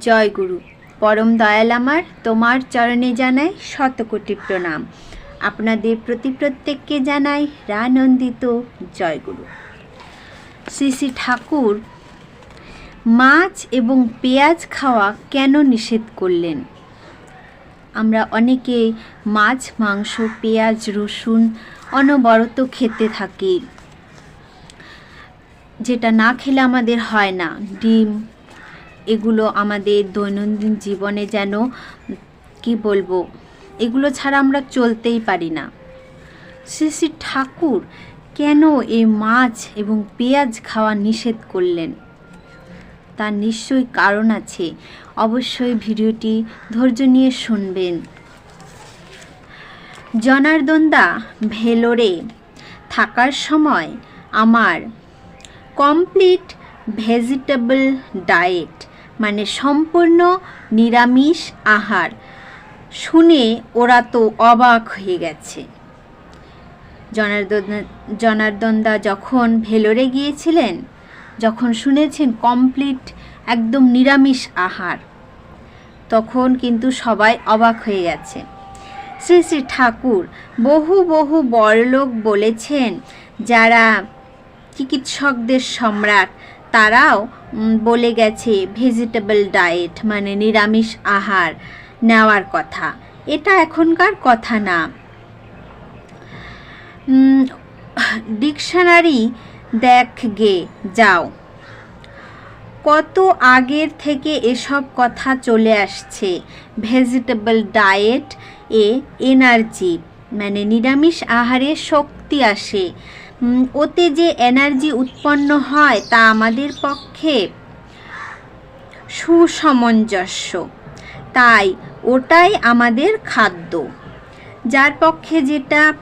জয় গুরু। পরম দয়াল আমার, তোমার চরণে জানাই শতকোটি প্রণাম। আপনাদের প্রতি প্রত্যেককে জানাই রানন্দিত জয় গুরু। শ্রী শ্রী ঠাকুর মাছ এবং পেঁয়াজ খাওয়া কেন নিষেধ করলেন? আমরা অনেকে মাছ, মাংস, পেঁয়াজ, রসুন অনবরত খেতে থাকি। যেটা না খেলে আমাদের হয় না। ডিম এগুলো আমাদের দৈনন্দিন জীবনে যেন, কি বলব, এগুলো ছাড়া আমরা চলতেই পারি না। শ্রী শ্রী ঠাকুর কেন এই মাছ এবং পেঁয়াজ খাওয়া নিষেধ করলেন? তার নিশ্চয়ই কারণ আছে। অবশ্যই ভিডিওটি ধৈর্য নিয়ে শুনবেন। জনার্দনদা ভেলোরে থাকার সময় আমার কমপ্লিট ভেজিটেবল ডায়েট মানে সম্পূর্ণ নিরামিষ আহার। শুনে ওরা তো অবাক হয়ে গেছে। জনার্দন, জনার্দনদা যখন ভেলোরে গিয়েছিলেন, যখন শুনেছেন কমপ্লিট একদম নিরামিষ আহার, তখন কিন্তু সবাই অবাক হয়ে গেছে। শ্রী শ্রী ঠাকুর বহু বহু বড়লোক বলেছেন, যারা চিকিৎসকদের সম্রাট, তারাও বলে গেছে ভেজিটেবল ডায়েট মানে নিরামিষ আহার নেওয়ার কথা। এটা এখনকার কথা না। ডিকশনারি দেখ গে, যাও। কত আগের থেকে এসব কথা চলে আসছে। ভেজিটেবল ডায়েট এ এনার্জি মানে নিরামিষ আহারে শক্তি আসে। ওতে যে এনার্জি উৎপন্ন হয় তা আমাদের পক্ষে সুসামঞ্জস্য। তাই ওটাই আমাদের খাদ্য। যার পক্ষে যেটা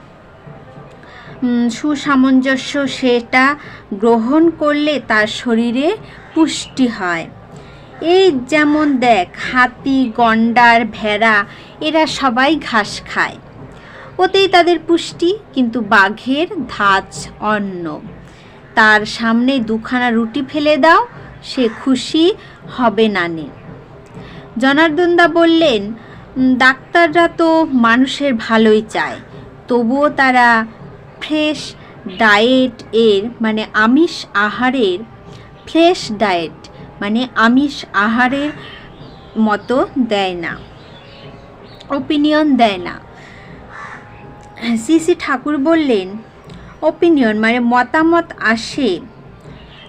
সুসামঞ্জস্য সেটা গ্রহণ করলে তার শরীরে পুষ্টি হয়। এই যেমন দেখ, হাতি, গন্ডার, ভেড়া, এরা সবাই ঘাস খায়। ওতেই তাদের পুষ্টি, কিন্তু বাঘের ধাঁচ অন্ন তার সামনে দুখানা রুটি ফেলে দাও, সে খুশি হবে না নে। জনার্দনদা বললেন ডাক্তাররা তো মানুষের ভালোই চায়। তবুও তারা ফ্রেশ ডায়েট এর মানে আমিষ আহারের, ফ্রেশ ডায়েট মানে আমিষ আহারের মতো দেয় না। ওপিনিয়ন দেয় না। শ্রী ঠাকুর বললেন ওপিনিয়ন মানে মতামত আসে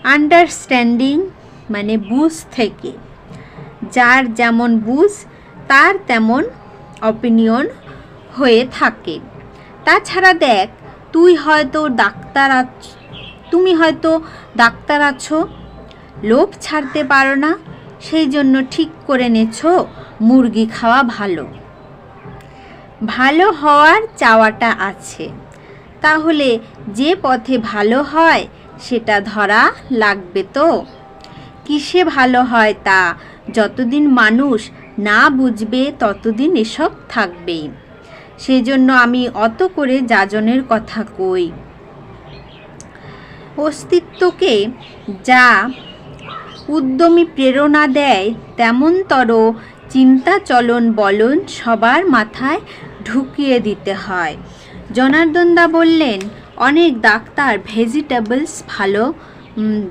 আন্ডারস্ট্যান্ডিং মানে বুঝ থেকে। যার যেমন বুঝ, তার তেমন অপিনিয়ন হয়ে থাকে। তাছাড়া দেখ, তুই হয়তো ডাক্তার আছ- তুমি হয়তো ডাক্তার আছো, লোভ ছাড়তে পারো না সেই জন্য ঠিক করে নেছো, মুরগি খাওয়া ভালো। ভালো হওয়ার চাওয়াটা আছে। তাহলে যে পথে ভালো হয় সেটা ধরা লাগবে তো? কিসে ভালো হয় তা? যতদিন মানুষ না বুঝবে ততদিন এসব থাকবে সেই জন্য আমি অত করে যাজনের কথা কই। অস্তিত্বকে যা উদ্যমী প্রেরণা দেয়, তেমনতর চিন্তা চলন বলন সবার মাথায় ঢুকিয়ে দিতে হয়। জনার্দনদা বললেন, অনেক ডাক্তার ভেজিটেবলস ভালো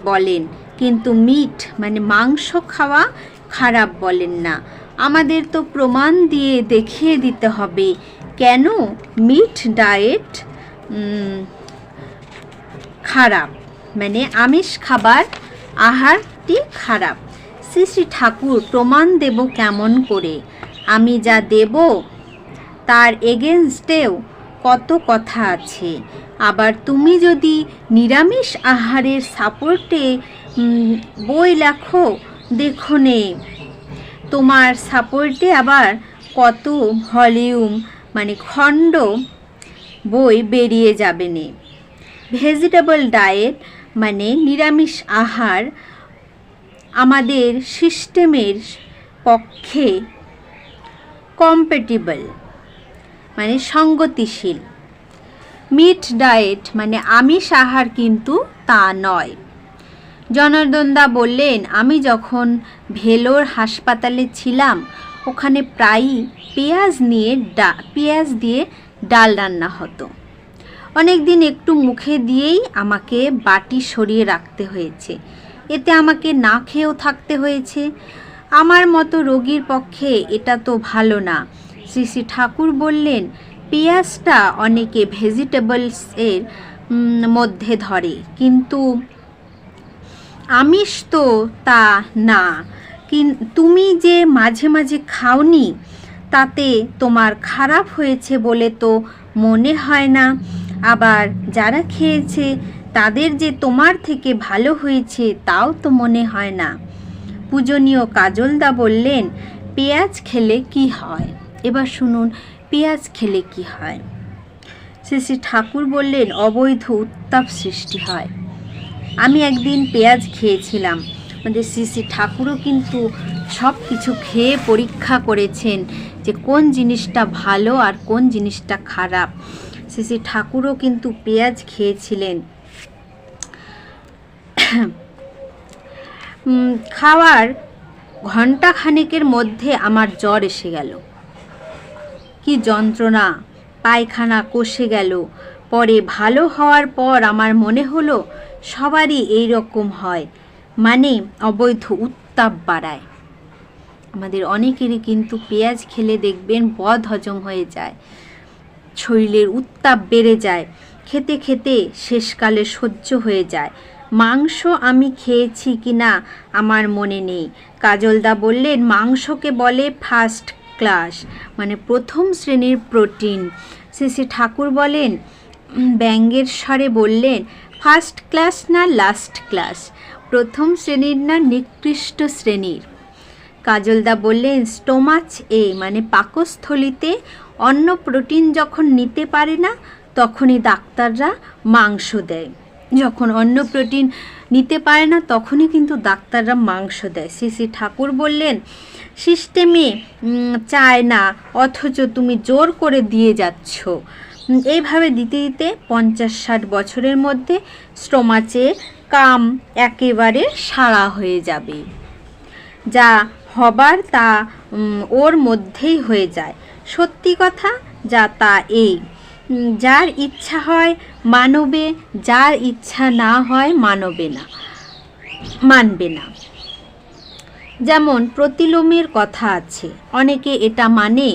বলেন, কিন্তু মিট মানে মাংস খাওয়া খারাপ বলেন না। আমাদের তো প্রমাণ দিয়ে দেখিয়ে দিতে হবে। কেন মিট ডায়েট খারাপ? মানে আমিষ খাবার আহারটি খারাপ। শ্রী শ্রী ঠাকুর, প্রমাণ দেব কেমন করে? আমি যা দেব তার এগেনস্টেও কত কথা আছে। আবার তুমি যদি নিরামিষ আহারের সাপোর্টে বই লেখো, দেখো নে। তোমার সাপোর্টে আবার কত ভলিউম মানে খণ্ড বই বেরিয়ে যাবে নে। ভেজিটেবল ডায়েট মানে নিরামিষ আহার, আমাদের সিস্টেমের পক্ষে কম্পেটিবল মানে সঙ্গতিশীল। মিট ডায়েট মানে আমিষ আহার কিন্তু তা নয়। জনার্দন দা বললেন, আমি যখন ভেলোর হাসপাতালে ছিলাম, ওখানে প্রায়ই পেঁয়াজ নিয়ে ডা, পেঁয়াজ দিয়ে ডাল রান্না হতো। অনেক দিন একটু মুখে দিয়েই আমাকে বাটি সরিয়ে রাখতে হয়েছে। এতে আমাকে না খেয়েও থাকতে হয়েছে। আমার মতো রোগীর পক্ষে এটা তো ভালো না। শ্রী শ্রী ঠাকুর বললেন, পেঁয়াজটা অনেকে ভেজিটেবলসের মধ্যে ধরে, কিন্তু আমিষ তো তা না। তুমি যে মাঝে মাঝে খাওনি, তাতে তোমার খারাপ হয়েছে বলে তো মনে হয় না। আবার যারা খেয়েছে, তাদের যে তোমার থেকে ভালো হয়েছে, তাও তো মনে হয় না। পূজনীয় কাজলদা বললেন, পেঁয়াজ খেলে কি হয়? এবার শুনুন, পেঁয়াজ খেলে কি হয়? শ্রী শ্রী ঠাকুর বললেন, অবৈধ উত্তাপ সৃষ্টি হয়। আমি একদিন পেঁয়াজ খেয়েছিলাম। আমাদের শ্রী শ্রী ঠাকুরও কিন্তু সব কিছু খেয়ে পরীক্ষা করেছেন যে কোন জিনিসটা ভালো আর কোন জিনিসটা খারাপ। শ্রী শ্রী ঠাকুরও কিন্তু পেঁয়াজ খেয়েছিলেন। খাওয়ার ঘণ্টা খানেকের মধ্যে আমার জ্বর এসে গেল। কি যন্ত্রণা। পায়খানা কষে গেল। পরে ভালো হওয়ার পর আমার মনে হলো সবারই এই রকম হয়। মানে অবৈধ উত্তাপ বাড়ায়। আমাদের অনেকেরই কিন্তু পেঁয়াজ খেলে দেখবেন বদ হজম হয়ে যায়। শরীরের উত্তাপ বেড়ে যায়। খেতে খেতে শেষকালে সহ্য হয়ে যায়। মাংস আমি খেয়েছি কি না আমার মনে নেই। কাজলদা বললেন, মাংসকে বলে ফার্স্ট ক্লাস মানে প্রথম শ্রেণির প্রোটিন শ্রী শ্রী ঠাকুর বলেন ব্যঙ্গের স্বরে বললেন ফার্স্ট ক্লাস না লাস্ট ক্লাস প্রথম শ্রেণির না নিকৃষ্ট শ্রেণির? কাজলদা বললেন স্টোমাচ এ মানে পাকস্থলিতে অন্য প্রোটিন যখন নিতে পারে না, তখনই ডাক্তাররা মাংস দেয়। যখন অন্য প্রোটিন নিতে পারে না, তখনই কিন্তু ডাক্তাররা মাংস দেয়। শ্রী শ্রী ঠাকুর বললেন সিস্টেমে চায় না, অথচ তুমি জোর করে দিয়ে যাচ্ছ। এইভাবে দিতে দিতে পঞ্চাশ ষাট বছরের মধ্যে স্টোমাচে কাম একেবারে সারা হয়ে যাবে। যা হবার তা ওর মধ্যেই হয়ে যায়। সত্যি কথা, যা তা এই। যার ইচ্ছা হয় মানবে, যার ইচ্ছা না হয় মানবে না মানবে না। যেমন প্রতিলোমের কথা আছে। অনেকে এটা মানে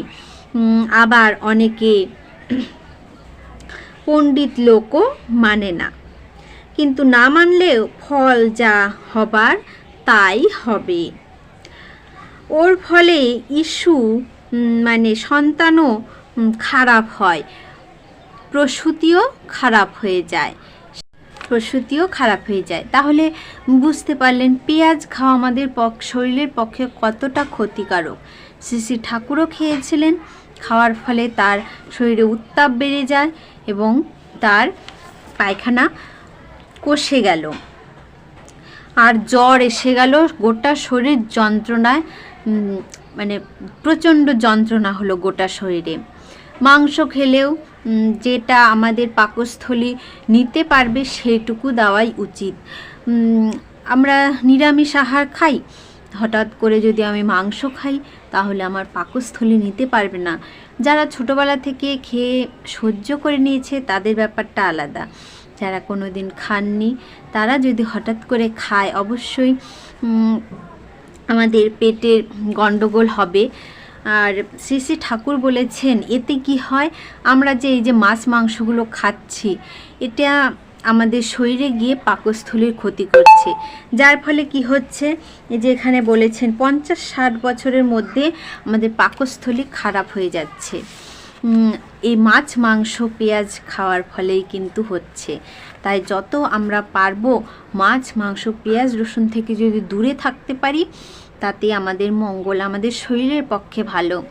আবার অনেকে পণ্ডিত লোকও মানে না। কিন্তু না মানলেও ফল যা হবার তাই হবে। ওর ফলে ইস্যু মানে সন্তানও খারাপ হয়, প্রসূতিও খারাপ হয়ে যায়। প্রসূতিও খারাপ হয়ে যায়। তাহলে বুঝতে পারলেন, পেঁয়াজ খাওয়া আমাদের শরীরের পক্ষে কতটা ক্ষতিকারক। শ্রী ঠাকুরও খেয়েছিলেন, খাওয়ার ফলে তার শরীরে উত্তাপ বেড়ে যায় এবং তার পায়খানা কষে গেল। আর জ্বর এসে গেল, গোটা শরীর যন্ত্রণায় মানে প্রচণ্ড যন্ত্রণা হলো গোটা শরীরে। মাংস খেলেও যেটা আমাদের পাকস্থলী নিতে পারবে সেটুকু দেওয়াই উচিত। আমরা নিরামিষ আহার খাই। হঠাৎ করে যদি আমি মাংস খাই, তাহলে আমার পাকস্থলী নিতে পারবে না। যারা ছোটোবেলা থেকে খেয়ে সহ্য করে নিয়েছে, তাদের ব্যাপারটা আলাদা। যারা কোনো দিন খাননি, তারা যদি হঠাৎ করে খায়, অবশ্যই আমাদের পেটের গণ্ডগোল হবে। আর শ্রী শ্রী ঠাকুর বলেছেন, এতে কি হয়? আমরা যে এই যে মাছ, মাংসগুলো খাচ্ছি, এটা আমাদের শরীরে গিয়ে পাকস্থলীর ক্ষতি করছে। যার ফলে কি হচ্ছে? যে এখানে বলেছেন, পঞ্চাশ ষাট বছরের মধ্যে আমাদের পাকস্থলী খারাপ হয়ে যাচ্ছে। এই মাছ, মাংস, পেঁয়াজ খাওয়ার ফলেই কিন্তু হচ্ছে। তাই যত আমরা পারব, মাছ, মাংস, পেঁয়াজ, রসুন থেকে যদি দূরে থাকতে পারি তাতে আমাদের মঙ্গল আমাদের শরীরের পক্ষে ভালো।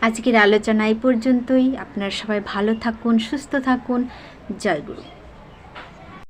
আজকের আলোচনা এই পর্যন্তই। আপনারা সবাই ভালো থাকুন, সুস্থ থাকুন। জয় গুরু।